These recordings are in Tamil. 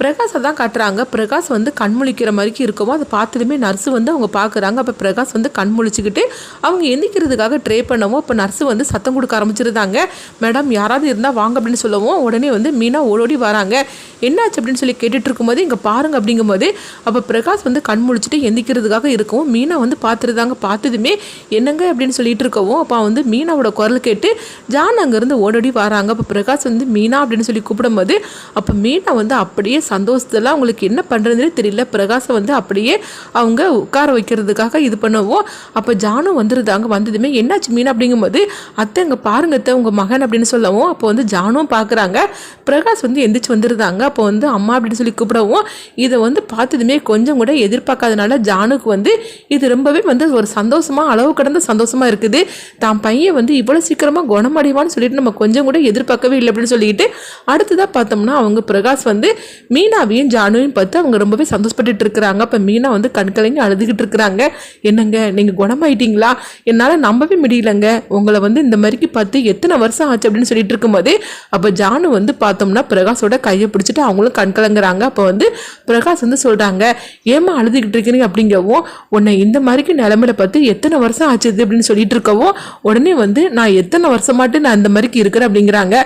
பிரகாஷை தான் காட்டுறாங்க. பிரகாஷ் வந்து கண் முழிக்கிற மாதிரிக்கு இருக்கவும் அதை பார்த்ததுமே நர்ஸு வந்து அவங்க பார்க்குறாங்க. அப்போ பிரகாஷ் வந்து கண் முழிச்சுக்கிட்டு அவங்க எந்திக்கிறதுக்காக ட்ரை பண்ணவும் அப்போ நர்ஸு வந்து சத்தம் கொடுக்க ஆரம்பிச்சிருந்தாங்க. மேடம் யாராவது இருந்தால் வாங்க அப்படின்னு சொல்லவும் உடனே வந்து மீனா ஓடோடி வராங்க. என்னாச்சு? அப்படின்னு சொல்லி கேட்டுட்டு இருக்கும்போது இங்கே பாருங்க அப்படிங்கும்போது அப்போ பிரகாஷ் வந்து கண் முழிச்சிட்டு எந்திக்கிறதுக்காக இருக்கவும் மீனா வந்து பார்த்துருந்தாங்க. பார்த்ததுமே என்னங்க அப்படின்னு சொல்லிட்டு இருக்கவும் அப்போ வந்து மீனாவோட குரல் கேட்டு ஜான் அங்கேருந்து ஓடோடி வராங்க. அப்போ பிரகாஷ் வந்து மீனா அப்படின்னு சொல்லி கூப்பிடும்போது அப்போ மீனா வந்து அப்படியே சந்தோஷத்தில் அவங்களுக்கு என்ன பண்ணுறதுனே தெரியல. பிரகாஷை வந்து அப்படியே அவங்க உட்கார வைக்கிறதுக்காக இது பண்ணவும். அப்போ ஜானும் வந்துருந்தாங்க வந்ததுமே என்னாச்சு மீன் அப்படிங்கும்போது அத்தை அங்கே பாருங்க அத்தை உங்கள் மகன் அப்படின்னு சொல்லவும் அப்போ வந்து ஜானும் பார்க்குறாங்க பிரகாஷ் வந்து எந்திரிச்சு வந்துருந்தாங்க அப்போ வந்து அம்மா அப்படின்னு சொல்லி கூப்பிடவும் இதை வந்து பார்த்ததுமே கொஞ்சம் கூட எதிர்பார்க்காதனால ஜானுக்கு வந்து இது ரொம்பவே வந்து ஒரு சந்தோஷமாக அளவு கடந்த சந்தோஷமாக இருக்குது. தான் பையன் வந்து இவ்வளோ சீக்கிரமாக குணமடைவான்னு சொல்லிட்டு நம்ம கொஞ்சம் கூட எதிர்பார்க்கவே இல்லை அப்படின்னு சொல்லிட்டு அடுத்ததாக பார்த்தோம்னா அவங்க பிரகாஷ் வந்து மீனாவையும் ஜானுவையும் பார்த்து அவங்க ரொம்பவே சந்தோஷப்பட்டு இருக்கிறாங்க. அப்போ மீனா வந்து கண்கலங்கி அழுதுகிட்டு இருக்கிறாங்க. என்னங்க நீங்கள் குணமாயிட்டீங்களா? என்னால் நம்பவே முடியலங்க. உங்களை வந்து இந்த மாதிரிக்கு பார்த்து எத்தனை வருஷம் ஆச்சு அப்படின்னு சொல்லிட்டு இருக்கும்போது அப்போ ஜானு வந்து பார்த்தோம்னா பிரகாஷோட கையை பிடிச்சிட்டு அவங்களும் கண்கலங்குறாங்க. அப்போ வந்து பிரகாஷ் வந்து சொல்கிறாங்க ஏமா அழுதுகிட்டு இருக்கிறீங்க அப்படிங்கவும் உன்னை இந்த மாதிரிக்கு நிலமையில பார்த்து எத்தனை வருஷம் ஆச்சுது அப்படின்னு சொல்லிட்டு இருக்கவும் உடனே வந்து நான் எத்தனை வருஷமாட்டு நான் இந்த மாதிரிக்கு இருக்கிறேன்? அப்படிங்கிறாங்க.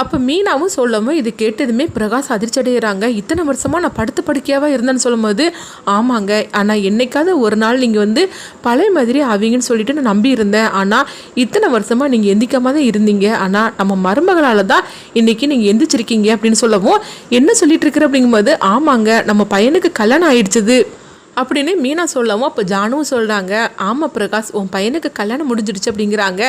அப்போ மீனாவும் சொல்லவும் இது கேட்டதுமே பிரகாஷ் அதிர்ச்சி அடைகிறாங்க இத்தனை வருஷமாக நான் படுத்து படுக்கையாகவே இருந்தேன்னு சொல்லும்போது ஆமாங்க. ஆனால் என்னைக்காவது ஒரு நாள் நீங்கள் வந்து பழைய மாதிரி ஆவீங்கன்னு சொல்லிட்டு நான் நம்பி இருந்தேன் ஆனால் இத்தனை வருஷமாக நீங்கள் எந்திக்காம தான் இருந்தீங்க. ஆனால் நம்ம மருமகளால் தான் இன்றைக்கி நீங்கள் எந்திரிச்சிருக்கீங்க அப்படின்னு சொல்லவும் என்ன சொல்லிட்டு இருக்கிற அப்படிங்கும்போது ஆமாங்க நம்ம பையனுக்கு கல்யாணம் ஆயிடுச்சுது. அப்படின்னு மீனா சொல்லவும் அப்போ ஜானுவும் சொல்கிறாங்க ஆமாம் பிரகாஷ் உன் பையனுக்கு கல்யாணம் முடிஞ்சிடுச்சு அப்படிங்கிறாங்க.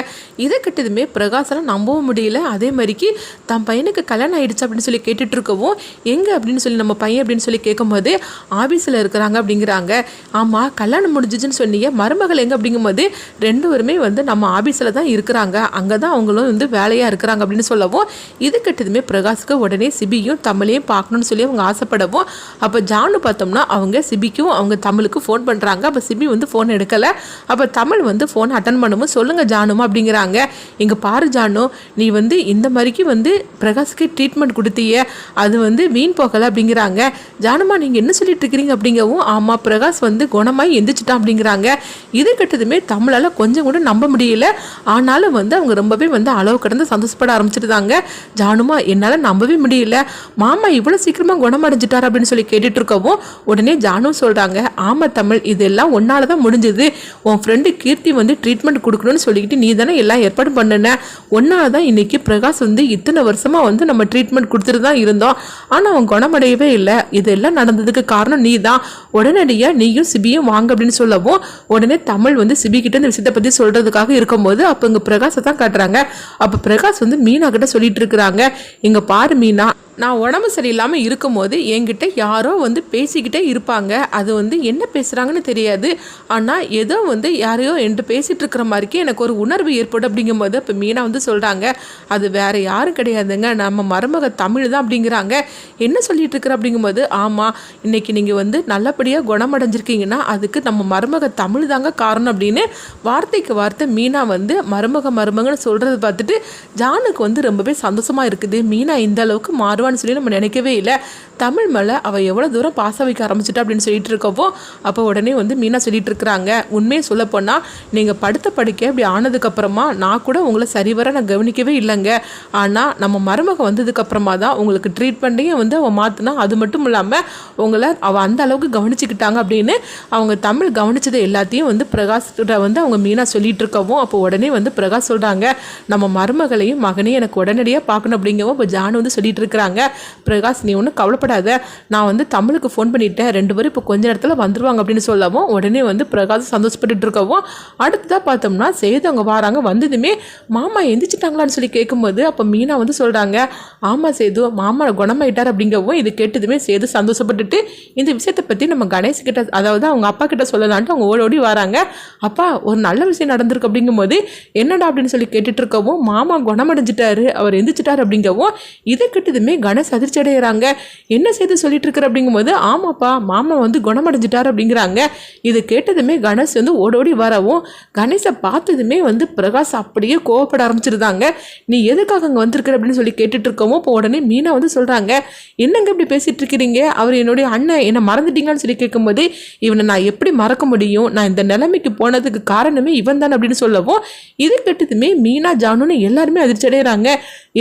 இதை கிட்டதுமே பிரகாஷெல்லாம் நம்பவும் முடியல. அதே மாதிரிக்கு தன் பையனுக்கு கல்யாணம் ஆயிடுச்சு அப்படின்னு சொல்லி கேட்டுட்ருக்கவும் எங்கே? அப்படின்னு சொல்லி நம்ம பையன் அப்படின்னு சொல்லி கேட்கும்போது ஆஃபீஸில் இருக்கிறாங்க அப்படிங்கிறாங்க. ஆமாம் கல்யாணம் முடிஞ்சிச்சுன்னு சொன்னீங்க. மருமகள் எங்கே? அப்படிங்கும்போது ரெண்டு பேருமே வந்து நம்ம ஆஃபீஸில் தான் இருக்கிறாங்க. அங்கே தான் அவங்களும் வந்து வேலையாக இருக்கிறாங்க அப்படின்னு சொல்லவும் இது கிட்டதுமே பிரகாஷ்க்கு உடனே சிபியும் தமிழையும் பார்க்கணும்னு சொல்லி அவங்க ஆசைப்படவும் அப்போ ஜானு பார்த்தோம்னா அவங்க சிபிக்கும் அவங்க தமிழுக்கு ஃபோன் பண்ணுறாங்க அப்போ சிபி வந்து ஃபோன் எடுக்கலை. அப்போ தமிழ் வந்து ஃபோன் அட்டன் பண்ணவும் சொல்லுங்கள் ஜானுமா அப்படிங்கிறாங்க. இங்கே பாரு ஜானு நீ வந்து இந்த மாதிரிக்கு வந்து பிரகாஷ்க்கு ட்ரீட்மெண்ட் கொடுத்திய அது வந்து வீண் போகலை அப்படிங்கிறாங்க. ஜானுமா நீங்கள் என்ன சொல்லிட்டு இருக்கிறீங்க அப்படிங்கவும் ஆமாம் பிரகாஷ் வந்து குணமாய் எந்திரிச்சிட்டான் அப்படிங்கிறாங்க. இது கட்டதுமே தமிழால் கொஞ்சம் கூட நம்ப முடியல. ஆனாலும் வந்து அவங்க ரொம்பவே வந்து அளவு கடந்து சந்தோஷப்பட ஆரம்பிச்சிருந்தாங்க. ஜானுமா என்னால் நம்பவே முடியல. மாமா இவ்வளோ சீக்கிரமாக குணமடைஞ்சிட்டார் அப்படின்னு சொல்லி கேட்டுட்டு இருக்கவும் உடனே ஜானும் சொல்கிறாங்க ஆமா தமிழ் இதெல்லாம் ஒன்னால தான் முடிஞ்சது. உன் ஃப்ரெண்டு கீர்த்தி வந்து ட்ரீட்மெண்ட் கொடுக்கணும்னு சொல்லிக்கிட்டு நீ தானே எல்லாம் ஏற்பாடு பண்ணன. ஒன்னால தான் இன்னைக்கு பிரகாஷ் வந்து இத்தனை வருஷமா வந்து நம்ம ட்ரீட்மெண்ட் கொடுத்துட்டு தான் இருந்தோம். ஆனால் அவன் குணமடையவே இல்லை. இதெல்லாம் நடந்ததுக்கு காரணம் நீ தான் உடனடியாக நீயும் சிபியும் வாங்க அப்படின்னு சொல்லவும் உடனே தமிழ் வந்து சிபி கிட்ட இந்த விஷயத்தை பற்றி சொல்றதுக்காக இருக்கும்போது அப்போ இங்கே பிரகாஷை தான் காட்டுறாங்க. அப்போ பிரகாஷ் வந்து மீனா கிட்ட சொல்லிட்டு இருக்கிறாங்க. இங்கே பாரு மீனா நான் உடம்பு சரியில்லாமல் இருக்கும்போது என்கிட்ட யாரோ வந்து பேசிக்கிட்டே இருப்பாங்க. அது வந்து என்ன பேசுகிறாங்கன்னு தெரியாது. ஆனால் ஏதோ வந்து யாரையோ என்று பேசிகிட்டு இருக்கிற மாதிரிக்கே எனக்கு ஒரு உணர்வு ஏற்படும் அப்படிங்கும்போது இப்போ மீனா வந்து சொல்கிறாங்க அது வேறு யாரும் கிடையாதுங்க. நம்ம மருமக தமிழ் தான் அப்படிங்கிறாங்க. என்ன சொல்லிட்டு இருக்கிற? அப்படிங்கும்போது ஆமாம் இன்றைக்கி நீங்கள் வந்து நல்லபடியாக குணமடைஞ்சிருக்கீங்கன்னா அதுக்கு நம்ம மருமக தமிழ் தாங்க காரணம். அப்படின்னு வார்த்தைக்கு வார்த்தை மீனா வந்து மருமக மருமகன்னு சொல்கிறத பார்த்துட்டு ஜானுக்கு வந்து ரொம்பவே சந்தோஷமாக இருக்குது. மீனா இந்த அளவுக்கு வருவான்னு சொல்லி நம்ம நினைக்கவே இல்லை. தமிழ் மேலே அவள் எவ்வளோ தூரம் பாச வைக்க ஆரம்பிச்சிட்டா அப்படின்னு சொல்லிட்டு இருக்கப்போ அப்போ உடனே வந்து மீனா சொல்லிட்டு இருக்கிறாங்க. உண்மையை சொல்லப்போனால் நீங்கள் படுத்த படிக்க இப்படி ஆனதுக்கப்புறமா நான் கூட உங்களை சரிவர நான் கவனிக்கவே இல்லைங்க. ஆனால் நம்ம மருமக வந்ததுக்கப்புறமா தான் உங்களுக்கு ட்ரீட்மெண்ட்டையும் வந்து அவன் மாற்றினா அது மட்டும் இல்லாமல் உங்களை அவள் அந்த அளவுக்கு கவனிச்சுக்கிட்டாங்க அப்படின்னு அவங்க தமிழ் கவனிச்சது எல்லாத்தையும் வந்து பிரகாஷ்கிட்ட வந்து அவங்க மீனா சொல்லிட்டு இருக்கவும் அப்போ உடனே வந்து பிரகாஷ் சொல்கிறாங்க நம்ம மருமகளையும் மகனையும் எனக்கு உடனடியாக பார்க்கணும் அப்படிங்கவும் இப்போ ஜானு வந்து சொல்லிட்டு இருக்கிறாங்க. பிரகாஷ் நீ ஒன்றும் கவலைப்படாத. நான் வந்து தமிழுக்கு ஃபோன் பண்ணிட்டேன். ரெண்டு பேரும் இப்போ கொஞ்ச நேரத்தில் வந்துருவாங்க அப்படின்னு சொல்லவும் உடனே வந்து பிரகாஷ் சந்தோஷப்பட்டு இருக்கவும் அடுத்ததாக பார்த்தோம்னா செய்து அவங்க வராங்க. வந்ததுமே மாமா எந்திரிச்சிட்டாங்களான்னு சொல்லி கேட்கும்போது அப்போ மீனா வந்து சொல்கிறாங்க ஆமாம் சேது மாமா குணமாயிட்டார் அப்படிங்கவும் இது கேட்டதுமே சேது சந்தோஷப்பட்டுட்டு இந்த விஷயத்தை பற்றி நம்ம கணேஷ் கிட்ட அதாவது அவங்க அப்பா கிட்ட சொல்லலான்ட்டு அவங்க ஓடி ஓடி வராங்க. அப்பா ஒரு நல்ல விஷயம் நடந்திருக்கு அப்படிங்கும்போது என்னடா? அப்படின்னு சொல்லி கேட்டுட்டு இருக்கவும் மாமா குணமடைஞ்சிட்டாரு. அவர் எந்திரிச்சிட்டார் அப்படிங்கவும் இதை கிட்டதுமே கணேஷ் அதிர்ச்சி அடைகிறாங்க என்ன செய்து சொல்லிட்டு இருக்கிற அப்படிங்கும்போது ஆமாப்பா மாமா வந்து குணமடைஞ்சிட்டார் அப்படிங்கிறாங்க. இது கேட்டதுமே கணேஷ் வந்து ஓடோடி வரவும் கணேஷை பார்த்ததுமே வந்து பிரகாஷ் அப்படியே கோவப்பட ஆரம்பிச்சிருந்தாங்க. நீ எதுக்காக அங்கே வந்திருக்கிற அப்படின்னு சொல்லி கேட்டுட்டு இருக்கவும் இப்போ உடனே மீனா வந்து சொல்கிறாங்க என்னங்க இப்படி பேசிட்டு இருக்கிறீங்க அவர் என்னுடைய அண்ணன் என்னை மறந்துட்டீங்கன்னு சொல்லி கேட்கும்போது இவனை நான் எப்படி மறக்க முடியும்? நான் இந்த நிலைமைக்கு போனதுக்கு காரணமே இவன் தான் அப்படின்னு சொல்லவும் இது கேட்டதுமே மீனா ஜானுன்னு எல்லாருமே அதிர்ச்சி அடைகிறாங்க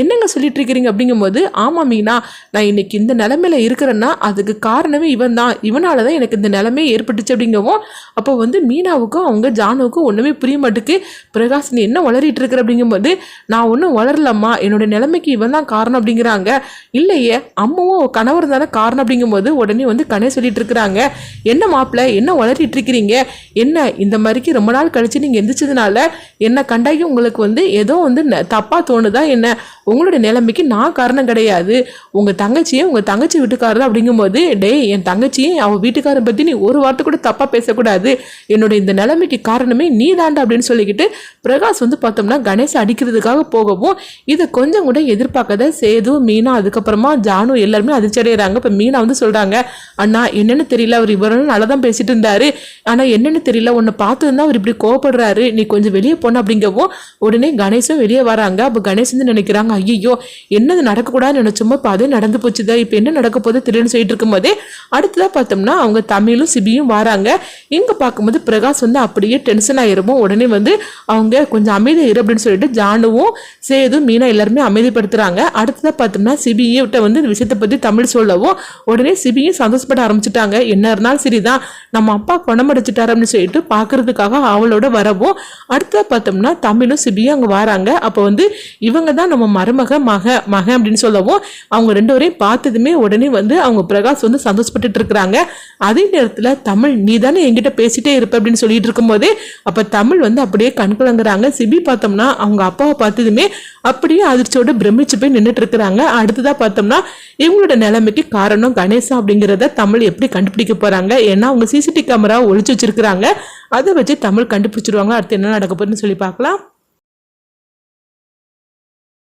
என்னங்க சொல்லிட்டு இருக்கிறீங்க அப்படிங்கும்போது ஆமாம் மீனா நான் இன்னைக்கு இந்த நிலமையில இருக்கிறேன்னா அதுக்கு காரணமே இவன் தான் இவனால தான் எனக்கு இந்த நிலமே ஏற்பட்டுச்சு அப்படிங்கவும் அப்போ வந்து மீனாவுக்கும் அவங்க ஜானுவுக்கும் ஒன்றுமே புரிய மாட்டுக்கு பிரகாஷ் நீ என்ன வளரிட்டு இருக்கிற? அப்படிங்கும்போது நான் ஒன்றும் வளரலம்மா. என்னோட நிலைமைக்கு இவன் தான் காரணம் அப்படிங்கிறாங்க. இல்லையே அம்மாவும் கணவர் தானே காரணம் அப்படிங்கும்போது உடனே வந்து கனே சொல்லிட்டு இருக்கிறாங்க. என்ன மாப்பிள்ள என்ன வளரிட்டு இருக்கிறீங்க? என்ன இந்த மாதிரிக்கு ரொம்ப நாள் கழிச்சு நீங்கள் எந்திரிச்சதுனால என்ன கண்டாகி உங்களுக்கு வந்து ஏதோ வந்து ந- தப்பா தோணுதா என்ன? உங்களுடைய நிலைமைக்கு நான் காரணம் கிடையாது. உங்கள் தங்கச்சியும் உங்கள் தங்கச்சி வீட்டுக்காரர் அப்படிங்கும்போது டேய் என் தங்கச்சியும் அவள் வீட்டுக்காரன் பற்றி நீ ஒரு வார்த்தை கூட தப்பாக பேசக்கூடாது. என்னோட இந்த நிலைமைக்கு காரணமே நீ தாண்டா அப்படின்னு சொல்லிக்கிட்டு பிரகாஷ் வந்து பார்த்தோம்னா கணேஷ் அடிக்கிறதுக்காக போகவும் இதை கொஞ்சம் கூட எதிர்பார்க்காத சேது மீனா அதுக்கப்புறமா ஜானு எல்லாருமே அதிர்ச்சி அடைகிறாங்க. இப்போ மீனா வந்து சொல்கிறாங்க அண்ணா என்னென்னு தெரியல அவர் இவரும் நல்லா தான் பேசிட்டு இருந்தாரு. ஆனால் என்னென்னு தெரியல உன்னை பார்த்து அவர் இப்படி கோவப்படுறாரு. நீ கொஞ்சம் வெளியே போன அப்படிங்கவும் உடனே கணேஷும் வெளியே வராங்க. அப்போ கணேஷ் வந்து நினைக்கிறாங்க ஐயோ என்னது நடக்கக்கூடாதுன்னு நினச்சோம் இப்போ அது நடந்து போச்சுதா? இப்போ என்ன நடக்க போகுது தெரியும்னு சொல்லிட்டு இருக்கும்போதே அடுத்ததாக பார்த்தோம்னா அவங்க தமிழும் சிபியும் வராங்க. இங்கே பார்க்கும்போது பிரகாஷ் வந்து அப்படியே டென்ஷன் ஆயிருமோ உடனே வந்து அவங்க கொஞ்சம் அமைதி இரு அப்படின்னு சொல்லிட்டு ஜானுவும் சேது மீனா எல்லாருமே அமைதிப்படுத்துகிறாங்க அடுத்ததாக பார்த்தோம்னா சிபியிட்ட வந்து இந்த விஷயத்தை பற்றி தமிழ் சொல்லவும் உடனே சிபியும் சந்தோஷப்பட ஆரம்பிச்சிட்டாங்க. என்ன இருந்தாலும் சரிதான். நம்ம அப்பா குணமடைச்சிட்டாரு அப்படின்னு சொல்லிட்டு பார்க்கறதுக்காக அவளோட வரவும் அடுத்ததாக பார்த்தோம்னா தமிழும் சிபியும் அங்கே வராங்க. அப்போ வந்து இவங்க தான் நம்ம மருமக மக மக அப்படின்னு சொல்லவும் அவங்க ரெண்டு பேரையும் பார்த்ததுமே உடனே வந்து அவங்க பிரகாஷ் வந்து சந்தோஷப்பட்டுட்டு இருக்கிறாங்க. அதே நேரத்தில் தமிழ் நீ தானே என்கிட்ட பேசிட்டே இருப்ப? அப்படின்னு சொல்லிட்டு இருக்கும்போதே அப்போ தமிழ் வந்து அப்படியே கண்குலங்குறாங்க சிபி பார்த்தோம்னா அவங்க அப்பாவை பார்த்ததுமே அப்படியே அதிர்ச்சியோட பிரமிச்சு போய் நின்றுட்டு இருக்கிறாங்க. அடுத்ததாக பார்த்தோம்னா இவங்களோட நிலைமைக்கு காரணம் கணேசா அப்படிங்கிறத தமிழ் எப்படி கண்டுபிடிக்க போகிறாங்க ஏன்னா அவங்க சிசிடிவி கேமரா ஒழிச்சு வச்சிருக்கிறாங்க. அதை வச்சு தமிழ் கண்டுபிடிச்சிருவாங்க அடுத்து என்ன நடக்க போகுதுன்னு சொல்லி பார்க்கலாம்.